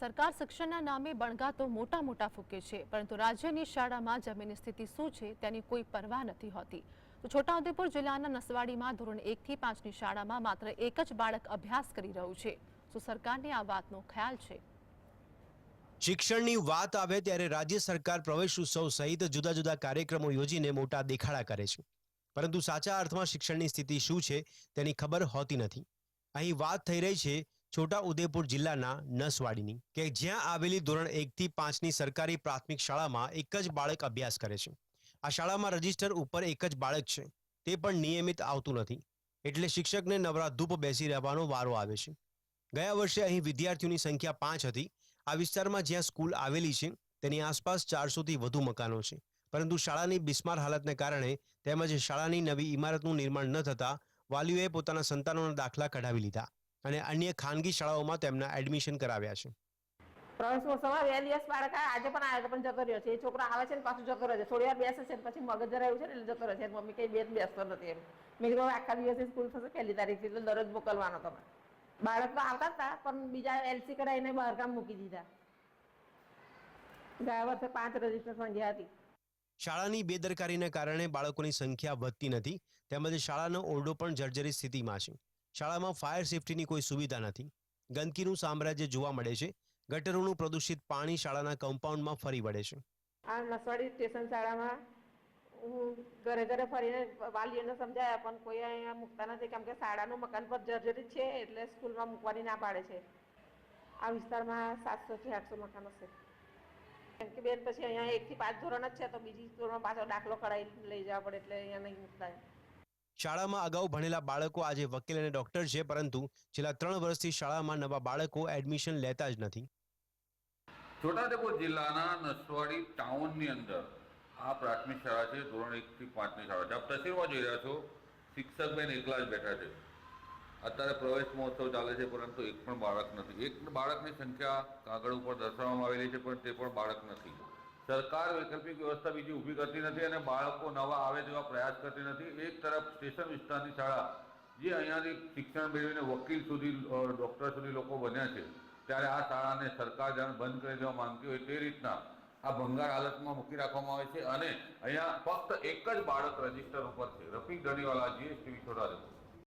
સરકાર શિક્ષણના નામે બણગાતો મોટા મોટા ફૂકે છે, પરંતુ રાજ્યની શાળામાં જમીનની સ્થિતિ શું છે તેની કોઈ પરવા નથી હોતી. તો છોટાઉદેપુર જિલ્લાના નસવાડીમાં ધોરણ એકથી પાંચની શાળામાં માત્ર એક જ બાળક અભ્યાસ કરી રહ્યું છે. તો સરકારને આ વાતનો ખ્યાલ છે? શિક્ષણની વાત આવે ત્યારે રાજ્ય સરકાર પ્રવેશ ઉત્સવ સહિત જુદા જુદા કાર્યક્રમો યોજીને મોટા દેખાડા કરે છે. પરંતુ સાચા અર્થમાં શિક્ષણની સ્થિતિ શું છે તેની ખબર હોતી નથી. અહીં વાત થઈ રહી છે છોટા ઉદેપુર જિલ્લાના નસવાડીની કે જ્યાં આવેલી ધોરણ એકથી પાંચની સરકારી પ્રાથમિક શાળામાં એક જ બાળક અભ્યાસ કરે છે. આ શાળામાં રજિસ્ટર ઉપર એક જ બાળક છે. તે પણ નિયમિત આવતું નથી. એટલે શિક્ષકને નવરા ધૂપ બેસી રહેવાનો વારો આવે છે. ગયા વર્ષે અહીં વિદ્યાર્થીઓની સંખ્યા પાંચ હતી. આ વિસ્તારમાં જ્યાં સ્કૂલ આવેલી છે, તેની આસપાસ ચારસોથી વધુ મકાનો છે. પરંતુ શાળાની બિસ્માર હાલતને કારણે તેમજ શાળાની નવી ઇમારતનું નિર્માણ ન થતાં વાલીઓએ પોતાના સંતાનોના દાખલા કઢાવી લીધા. અને અન્ય ખાનગી શાળાઓમાં તેમના એડમિશન કરાવ્યા છે. પ્રવેશોત્સવમાં બે દિવસ બાળક આજે પણ આવ્યો પણ જતો રહ્યો છે. એ છોકરો આવે છે ને પાછું જતો રહે છે. થોડી વાર બેસે છે પછી મગજ રહ્યું છે ને એટલે જતો રહે છે. મમ્મી કઈ બેસ બેસતો નથી એમ. મેં કીધું આખા દિવસે સ્કૂલ થશે પહેલી તારીખથી એટલે દરરોજ મોકલવાનો તમે. બાળક તો આવતા હતા પણ બીજા એલસી કરાવીને બહાર કામ મૂકી દીધા. ગયા વર્ષે પાંચ રજિસ્ટર સંખ્યા હતી. શાળાની બેદરકારીને કારણે બાળકોની સંખ્યા વધતી નથી. તેમજ શાળાનો ઓરડો પણ જર્જરી સ્થિતિમાં છે. શાળામાં ફાયર સેફટીની કોઈ સુવિધા નથી. ગંદકીનું સામ્રાજ્ય જોવા મળે છે. ગટરોનું પ્રદૂષિત પાણી શાળાના કમ્પાઉન્ડમાં ફરી વળે છે. આ નસવાડી સ્ટેશન શાળામાં હું ઘરે ઘરે ફરીને વાલીઓને સમજાયા, પણ કોઈ અહીંયા મૂકતા નથી, કેમ કે શાળાનું મકાન પર જર્જરિત છે, એટલે સ્કૂલમાં મૂકવાની ના પાડે છે. આ વિસ્તારમાં સાતસો થી આઠસો મકાન હશે. કેમ કે બેન પછી અહીંયા એકથી પાંચ ધોરણ જ છે, તો બીજી ધોરણ પાછો દાખલો કઢાઈ લઈ જવા પડે, એટલે અહીંયા નહીં મૂકતા શાળામાં અગાઉ ભણેલા બાળકો આજે વકીલ અને ડોક્ટર છે, પરંતુ છેલ્લા ત્રણ વર્ષથી શાળામાં નવા બાળકો એડમિશન લેતા જ નથી. છોટાઉદેપુર જિલ્લાના નસવાડી ટાઉનની અંદર આ પ્રાથમિક શાળા છે, ધોરણ એકથી પાંચની શાળા છે. આપ તસવીરમાં જોઈ રહ્યા છો શિક્ષક બેન એકલા જ બેઠા છે. અત્યારે પ્રવેશ મહોત્સવ ચાલે છે, પરંતુ એક પણ બાળક નથી. એક બાળકની સંખ્યા કાગળ ઉપર દર્શાવવામાં આવેલી છે, પણ તે પણ બાળક નથી. સરકાર વૈકલ્પિક વ્યવસ્થા બીજી ઊભી કરતી નથી અને બાળકો નવા આવે તેવા પ્રયાસ કરતી નથી. એક તરફ સ્ટેશન વિસ્તારની શાળા, જે અહીંયાથી શિક્ષણ મેળવીને વકીલ સુધી ડૉક્ટર સુધી લોકો બન્યા છે, ત્યારે આ શાળાને સરકાર જાણે બંધ કરી દેવા માંગતી હોય તે રીતના આ ભંગાર હાલતમાં મૂકી રાખવામાં આવે છે. અને અહીંયા ફક્ત એક જ બાળક રજિસ્ટર ઉપર છે. રફીક ધણીવાલા જીએસટીવી છોટાઉદેપુર